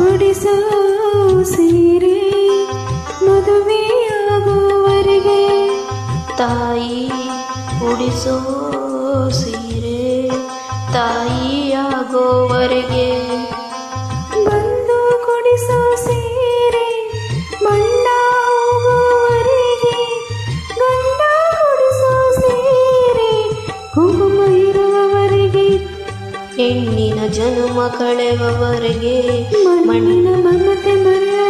ಕೊಡಿಸೋ ಸೀರೆ ಮದುವೆಯಾಗುವವರೆಗೆ. ತಾಯಿ ಉಡಿಸೋ ಸೀರೆ ತಾಯಿಯಾಗೋವರೆಗೆ ಹೆಣ್ಣಿನ ಜನುಮ ಕಳೆವವರೆಗೆ ಮಣ್ಣಿನ ಮಮತೆ ಬರೆಯವರೆಗೆ